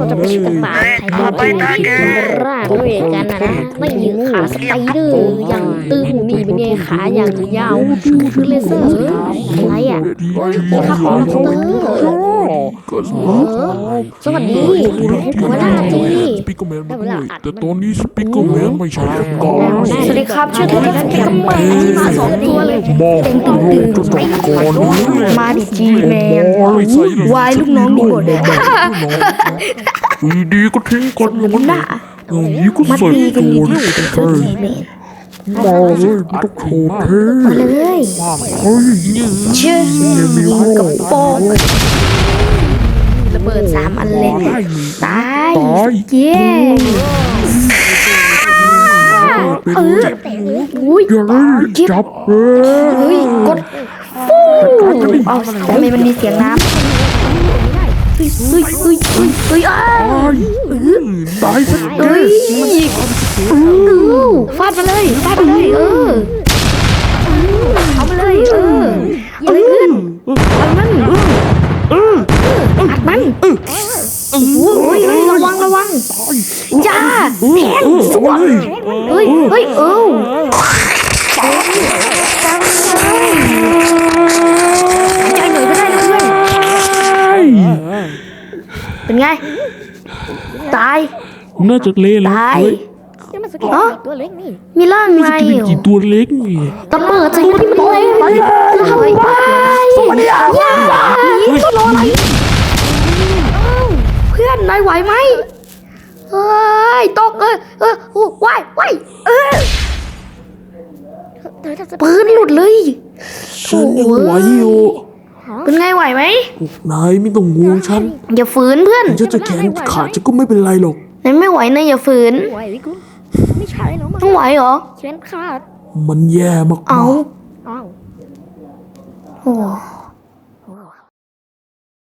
เราจะไปชิกันป่าใครก็ไปร่าด้วยกันนะนะไม่ยิงขาสไปเดอร์อย่างตึงนี่เป็นไงขาอย่างยาวคือเลเซอร์อะไรอะนี่ครับของคอมพิวเตอร์สวัสดีหัวหน้าจีสปิกเกอร์แมนมาด้แต่ตอนนี้สปิกเกอร์แมนไม่ใช่แล้วก็สวัสดีครับชื่อเทนนิสเป็นกำมันมาสองตัวเลยมองตึงตึงจะต้องก่อนมาดิจีแมนวายลูกน้องดีหมดเลยดีดีก็ทิ้งกันอย่างนั้นนะอย่างนี้ก็มาใส่ตีกันตัวดีเลยๆเป็นเจ้าจีแมนมาเลยไม่ต้องโชว์เท่เลยเฮ้ยยืนชื่อมีโม่โปงระเบิดสามอันเลยได้ตายตายเย้เป็นเอออุ้ยยังไงจับเลยเฮ้ยกดฟูเอาทำไมมันมีเสียงน้ำ เฮ้ยเฮ้ยเฮ้ยเฮ้ยอ้าวตายสักเฮ้ยฟาดมาเลยฟาดมาเลยเออเอามาเลยเออเอาเลยเพื่อนเอามันเอออัดมันโอ้ยเฮ้ยระวังระวังจ้าแทงสวนเฮ้ยเฮ้ยเออ เป็นไง ตาย น่าจะเละแล้วตาย เฮ้ยอ๋อตัวเล็กนี่มีร่างไงจะเป็นกี่ตัวเล็กนี่ ตะเปิดใส่ที่มันเล็กไปแล้วทำไมไปย่าตัวรออะไรเพื่อนนายไหวไหมเฮ้ยตกเออเออโอ้ว้ายว้ายเออเธอถ้าจะปืนหลุดเลย ฉันยังไหวอยู่ เป็นไงไหวไหมนายไม่ต้องห่วงฉันอย่าฝืนเพื่อนฉันจะแขนขาดฉันก็ไม่เป็นไรหรอกนายไม่ไหวนะอย่าฝืนไหววิกุลไม่ใช่หรอกมั้งต้องไหวเหรอแขนขาดมันแย่มากเอาอ้าวโอ้